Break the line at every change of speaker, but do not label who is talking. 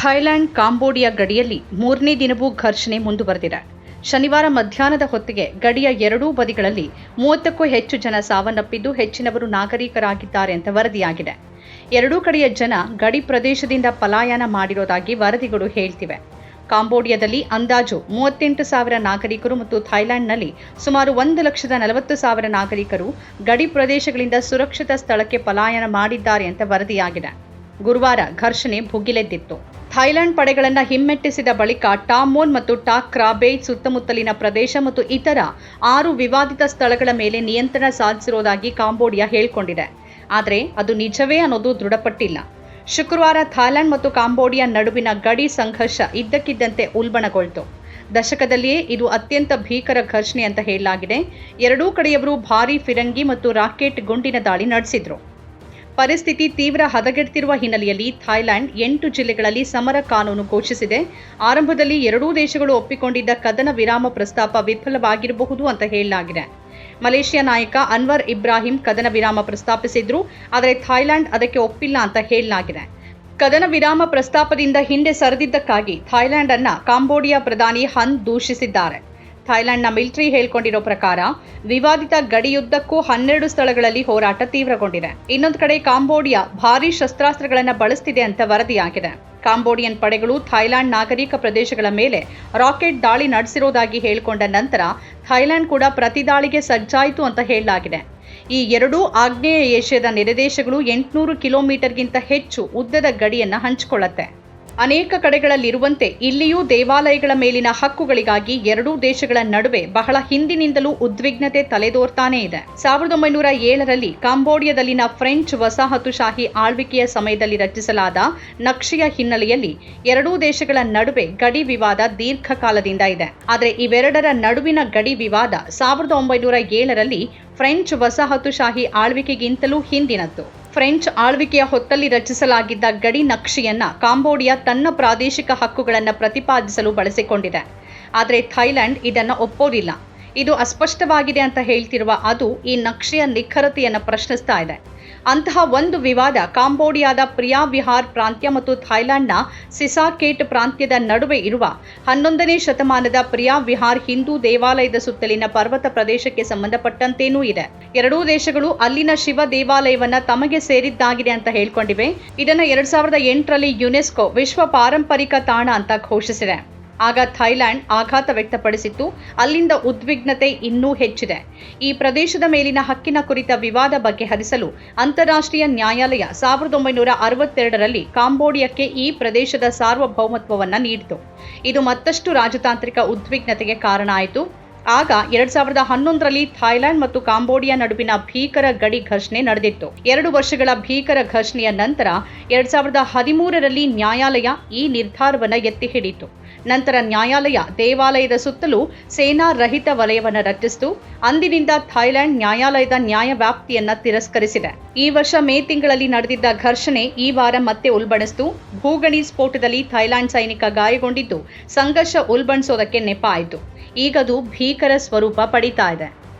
Thailand, Cambodia ಗಡಿಯಲ್ಲಿ ಮೂರನೇ ದಿನವೂ ಘರ್ಷಣೆ ಮುಂದುವರೆದಿದೆ. ಶನಿವಾರ ಮಧ್ಯಾಹ್ನದ ಹೊತ್ತಿಗೆ ಗಡಿಯ ಎರಡೂ ಬದಿಗಳಲ್ಲಿ ಮೂವತ್ತಕ್ಕೂ ಹೆಚ್ಚು ಜನ ಸಾವನ್ನಪ್ಪಿದ್ದು ಹೆಚ್ಚಿನವರು ನಾಗರಿಕರಾಗಿದ್ದಾರೆ ಅಂತ ವರದಿಯಾಗಿದೆ. ಎರಡೂ ಕಡೆಯ ಜನ ಗಡಿ ಪ್ರದೇಶದಿಂದ ಪಲಾಯನ ಮಾಡಿರೋದಾಗಿ ವರದಿಗಳು ಹೇಳ್ತಿವೆ. ಕಾಂಬೋಡಿಯಾದಲ್ಲಿ ಅಂದಾಜು ಮೂವತ್ತೆಂಟು ಸಾವಿರ ನಾಗರಿಕರು ಮತ್ತು ಥೈಲ್ಯಾಂಡ್ನಲ್ಲಿ ಸುಮಾರು ಒಂದು ಲಕ್ಷದ ನಲವತ್ತು ಸಾವಿರ ನಾಗರಿಕರು ಗಡಿ ಪ್ರದೇಶಗಳಿಂದ ಸುರಕ್ಷಿತ ಸ್ಥಳಕ್ಕೆ ಪಲಾಯನ ಮಾಡಿದ್ದಾರೆ ಅಂತ ವರದಿಯಾಗಿದೆ. ಗುರುವಾರ ಘರ್ಷಣೆ ಭುಗಿಲೆದ್ದಿತ್ತು. ಥೈಲ್ಯಾಂಡ್ ಪಡೆಗಳನ್ನು ಹಿಮ್ಮೆಟ್ಟಿಸಿದ ಬಳಿಕ ಟಾಮೋನ್ ಮತ್ತು ಟಾಕ್ ಕ್ರಾಬೇಜ್ ಸುತ್ತಮುತ್ತಲಿನ ಪ್ರದೇಶ ಮತ್ತು ಇತರ ಆರು ವಿವಾದಿತ ಸ್ಥಳಗಳ ಮೇಲೆ ನಿಯಂತ್ರಣ ಸಾಧಿಸಿರುವುದಾಗಿ ಕಾಂಬೋಡಿಯಾ ಹೇಳಿಕೊಂಡಿದೆ. ಆದರೆ ಅದು ನಿಜವೇ ಅನ್ನೋದು ದೃಢಪಟ್ಟಿಲ್ಲ. ಶುಕ್ರವಾರ ಥೈಲ್ಯಾಂಡ್ ಮತ್ತು ಕಾಂಬೋಡಿಯಾ ನಡುವಿನ ಗಡಿ ಸಂಘರ್ಷ ಇದ್ದಕ್ಕಿದ್ದಂತೆ ಉಲ್ಬಣಗೊಳ್ತು. ದಶಕದಲ್ಲಿಯೇ ಇದು ಅತ್ಯಂತ ಭೀಕರ ಘರ್ಷಣೆ ಅಂತ ಹೇಳಲಾಗಿದೆ. ಎರಡೂ ಕಡೆಯವರು ಭಾರೀ ಫಿರಂಗಿ ಮತ್ತು ರಾಕೆಟ್ ಗುಂಡಿನ ದಾಳಿ ನಡೆಸಿದ್ರು. ಪರಿಸ್ಥಿತಿ ತೀವ್ರ ಹದಗೆಡ್ತಿರುವ ಹಿನ್ನೆಲೆಯಲ್ಲಿ ಥಾಯ್ಲೆಂಡ್ ಎಂಟು ಜಿಲ್ಲೆಗಳಲ್ಲಿ ಸಮರ ಕಾನೂನು ಘೋಷಿಸಿದೆ. ಆರಂಭದಲ್ಲಿ ಎರಡೂ ದೇಶಗಳು ಒಪ್ಪಿಕೊಂಡಿದ್ದ ಕದನ ವಿರಾಮ ಪ್ರಸ್ತಾಪ ವಿಫಲವಾಗಿರಬಹುದು ಅಂತ ಹೇಳಲಾಗಿದೆ. ಮಲೇಷ್ಯಾ ನಾಯಕ ಅನ್ವರ್ ಇಬ್ರಾಹಿಂ ಕದನ ವಿರಾಮ ಪ್ರಸ್ತಾಪಿಸಿದ್ರು, ಆದರೆ ಥಾಯ್ಲೆಂಡ್ ಅದಕ್ಕೆ ಒಪ್ಪಿಲ್ಲ ಅಂತ ಹೇಳಲಾಗಿದೆ. ಕದನ ವಿರಾಮ ಪ್ರಸ್ತಾಪದಿಂದ ಹಿಂದೆ ಸರಿದಿದ್ದಕ್ಕಾಗಿ ಥಾಯ್ಲೆಂಡ್ ಅನ್ನ ಕಾಂಬೋಡಿಯಾ ಪ್ರಧಾನಿ ಹನ್ ದೂಷಿಸಿದ್ದಾರೆ. ಥೈಲ್ಯಾಂಡ್ನ ಮಿಲಿಟರಿ ಹೇಳ್ಕೊಂಡಿರೋ ಪ್ರಕಾರ, ವಿವಾದಿತ ಗಡಿಯುದ್ದಕ್ಕೂ ಹನ್ನೆರಡು ಸ್ಥಳಗಳಲ್ಲಿ ಹೋರಾಟ ತೀವ್ರಗೊಂಡಿದೆ. ಇನ್ನೊಂದು ಕಡೆ ಕಾಂಬೋಡಿಯಾ ಭಾರೀ ಶಸ್ತ್ರಾಸ್ತ್ರಗಳನ್ನು ಬಳಸ್ತಿದೆ ಅಂತ ವರದಿಯಾಗಿದೆ. ಕಾಂಬೋಡಿಯನ್ ಪಡೆಗಳು ಥೈಲ್ಯಾಂಡ್ ನಾಗರಿಕ ಪ್ರದೇಶಗಳ ಮೇಲೆ ರಾಕೆಟ್ ದಾಳಿ ನಡೆಸಿರೋದಾಗಿ ಹೇಳಿಕೊಂಡ ನಂತರ ಥೈಲ್ಯಾಂಡ್ ಕೂಡ ಪ್ರತಿದಾಳಿಗೆ ಸಜ್ಜಾಯಿತು ಅಂತ ಹೇಳಲಾಗಿದೆ. ಈ ಎರಡೂ ಆಗ್ನೇಯ ಏಷ್ಯಾದ ನೆರೆದೇಶಗಳು ಎಂಟುನೂರು ಕಿಲೋಮೀಟರ್ಗಿಂತ ಹೆಚ್ಚು ಉದ್ದದ ಗಡಿಯನ್ನು ಹಂಚಿಕೊಳ್ಳುತ್ತೆ. ಅನೇಕ ಕಡೆಗಳಲ್ಲಿರುವಂತೆ ಇಲ್ಲಿಯೂ ದೇವಾಲಯಗಳ ಮೇಲಿನ ಹಕ್ಕುಗಳಿಗಾಗಿ ಎರಡೂ ದೇಶಗಳ ನಡುವೆ ಬಹಳ ಹಿಂದಿನಿಂದಲೂ ಉದ್ವಿಗ್ನತೆ ತಲೆದೋರ್ತಾನೇ ಇದೆ. ಸಾವಿರದ ಒಂಬೈನೂರ ಏಳರಲ್ಲಿ ಕಾಂಬೋಡಿಯಾದಲ್ಲಿನ ಫ್ರೆಂಚ್ ವಸಾಹತುಶಾಹಿ ಆಳ್ವಿಕೆಯ ಸಮಯದಲ್ಲಿ ರಚಿಸಲಾದ ನಕ್ಷೆಯ ಹಿನ್ನೆಲೆಯಲ್ಲಿ ಎರಡೂ ದೇಶಗಳ ನಡುವೆ ಗಡಿ ವಿವಾದ ದೀರ್ಘಕಾಲದಿಂದ ಇದೆ. ಆದರೆ ಇವೆರಡರ ನಡುವಿನ ಗಡಿ ವಿವಾದ ಸಾವಿರದ ಒಂಬೈನೂರ ಏಳರಲ್ಲಿ ಫ್ರೆಂಚ್ ವಸಾಹತುಶಾಹಿ ಆಳ್ವಿಕೆಗಿಂತಲೂ ಹಿಂದಿನದ್ದು. ಫ್ರೆಂಚ್ ಆಳ್ವಿಕೆಯ ಹೊತ್ತಲ್ಲಿ ರಚಿಸಲಾಗಿದ್ದ ಗಡಿ ನಕ್ಷೆಯನ್ನ ಕಾಂಬೋಡಿಯಾ ತನ್ನ ಪ್ರಾದೇಶಿಕ ಹಕ್ಕುಗಳನ್ನು ಪ್ರತಿಪಾದಿಸಲು ಬಳಸಿಕೊಂಡಿದೆ. ಆದರೆ ಥೈಲ್ಯಾಂಡ್ ಇದನ್ನು ಒಪ್ಪೋದಿಲ್ಲ. ಇದು ಅಸ್ಪಷ್ಟವಾಗಿದೆ ಅಂತ ಹೇಳ್ತಿರುವ ಅದು ಈ ನಕ್ಷೆಯ ನಿಖರತೆಯನ್ನು ಪ್ರಶ್ನಿಸ್ತಾ ಇದೆ. ಅಂತಹ ಒಂದು ವಿವಾದ ಕಾಂಬೋಡಿಯಾದ ಪ್ರಿಯಾ ವಿಹಾರ್ ಪ್ರಾಂತ್ಯ ಮತ್ತು ಥೈಲ್ಯಾಂಡ್ನ ಸಿಸಾಕೇಟ್ ಪ್ರಾಂತ್ಯದ ನಡುವೆ ಇರುವ ಹನ್ನೊಂದನೇ ಶತಮಾನದ ಪ್ರಿಯಾ ವಿಹಾರ್ ಹಿಂದೂ ದೇವಾಲಯದ ಸುತ್ತಲಿನ ಪರ್ವತ ಪ್ರದೇಶಕ್ಕೆ ಸಂಬಂಧಪಟ್ಟಂತೇನೂ ಇದೆ. ಎರಡೂ ದೇಶಗಳು ಅಲ್ಲಿನ ಶಿವ ದೇವಾಲಯವನ್ನ ತಮಗೆ ಸೇರಿದ್ದಾಗಿದೆ ಅಂತ ಹೇಳ್ಕೊಂಡಿವೆ. ಇದನ್ನು ಎರಡ್ ಸಾವಿರದ ಎಂಟರಲ್ಲಿ ಯುನೆಸ್ಕೋ ವಿಶ್ವ ಪಾರಂಪರಿಕ ತಾಣ ಅಂತ ಘೋಷಿಸಿದೆ. ಆಗ ಥೈಲ್ಯಾಂಡ್ ಆಘಾತ ವ್ಯಕ್ತಪಡಿಸಿತ್ತು. ಅಲ್ಲಿಂದ ಉದ್ವಿಗ್ನತೆ ಇನ್ನೂ ಹೆಚ್ಚಿದೆ. ಈ ಪ್ರದೇಶದ ಮೇಲಿನ ಹಕ್ಕಿನ ಕುರಿತ ವಿವಾದ ಬಗ್ಗೆ ಹರಿಸಲು ಅಂತಾರಾಷ್ಟ್ರೀಯ ನ್ಯಾಯಾಲಯ ಸಾವಿರದ ಒಂಬೈನೂರ ಅರವತ್ತೆರಡರಲ್ಲಿ ಕಾಂಬೋಡಿಯಾಕ್ಕೆ ಈ ಪ್ರದೇಶದ ಸಾರ್ವಭೌಮತ್ವವನ್ನು ನೀಡಿತು. ಇದು ಮತ್ತಷ್ಟು ರಾಜತಾಂತ್ರಿಕ ಉದ್ವಿಗ್ನತೆಗೆ ಕಾರಣ ಆಯಿತು. ಆಗ ಎರಡ್ ಸಾವಿರದ ಹನ್ನೊಂದರಲ್ಲಿ ಥೈಲ್ಯಾಂಡ್ ಮತ್ತು ಕಾಂಬೋಡಿಯಾ ನಡುವಿನ ಭೀಕರ ಗಡಿ ಘರ್ಷಣೆ ನಡೆದಿತ್ತು. ಎರಡು ವರ್ಷಗಳ ಭೀಕರ ಘರ್ಷಣೆಯ ನಂತರ ಎರಡ್ ಸಾವಿರದ ಹದಿಮೂರರಲ್ಲಿ ನ್ಯಾಯಾಲಯ ಈ ನಿರ್ಧಾರವನ್ನು ಎತ್ತಿ ಹಿಡಿಯಿತು. ನಂತರ ನ್ಯಾಯಾಲಯ ದೇವಾಲಯದ ಸುತ್ತಲೂ ಸೇನಾ ರಹಿತ ವಲಯವನ್ನು ರಚಿಸಿತು. ಅಂದಿನಿಂದ ಥೈಲ್ಯಾಂಡ್ ನ್ಯಾಯಾಲಯದ ನ್ಯಾಯ ವ್ಯಾಪ್ತಿಯನ್ನ ತಿರಸ್ಕರಿಸಿದೆ. ಈ ವರ್ಷ ಮೇ ತಿಂಗಳಲ್ಲಿ ನಡೆದಿದ್ದ ಘರ್ಷಣೆ ಈ ವಾರ ಮತ್ತೆ ಉಲ್ಬಣಿಸಿತು. ಭೂಗಣಿ ಸ್ಫೋಟದಲ್ಲಿ ಥೈಲ್ಯಾಂಡ್ ಸೈನಿಕ ಗಾಯಗೊಂಡಿದ್ದು, ಸಂಘರ್ಷ ಉಲ್ಬಣಿಸೋದಕ್ಕೆ ನೆಪ ಆಯಿತು. ಈಗದು ಭೀಕರ ಸ್ವರೂಪ ಪಡಿತಾ ಇದೆ.